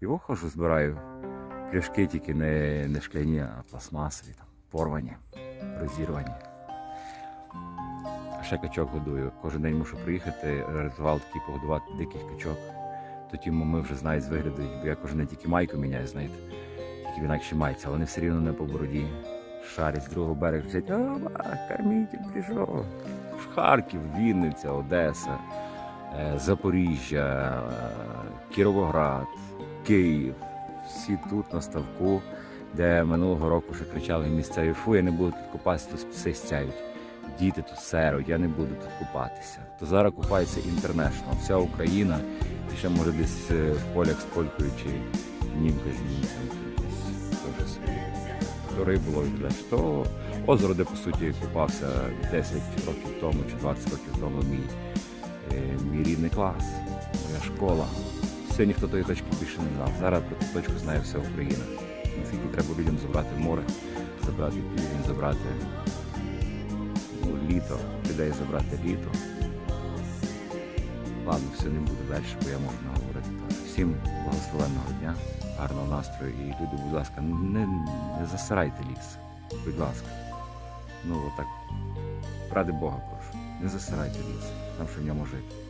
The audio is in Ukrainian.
Його хожу, збираю. Пляшки тільки не, не шкляні, а пластмасові, там, порвані, розірвані. А ще качок годую. Кожен день мушу приїхати, ритуал такий погодувати диких качок. Тоді ми вже знають з вигляду, бо я кожен день тільки майку міняю, знаєте. Тільки в інакше майці, вони все рівно не по бороді. Шарять з другого берега, кричать, «Оба, кормитель прийшов. Харків, Вінниця, Одеса, е, Запоріжжя, е, Кіровоград, Київ. Всі тут на ставку, де минулого року ще кричали місцеві фу, я не буду тут купатися, тут все стяють. Діти тут серуть, я не буду тут купатися. То зараз купається інтернешнл, вся Україна, і ще може десь е, поляк з полькою чи німка з німцем. Теж собі. То. То озеро, де по суті купався 10 років тому чи 20 років тому мій, е, мій рідний клас, моя школа. Все ніхто тої точки більше не знав. Зараз про ту точку знає вся Україна. Наскільки треба людям забрати море, забрати південь, забрати ну, літо, людей забрати літо. Ладно, все не буду далі, бо я можу наговорити. Всім благословенного дня, гарного настрою і люди, будь ласка, не, не засирайте ліс. Будь ласка. Ну отак. Ради Бога прошу. Не засирайте ліс. Там що в ньому жити.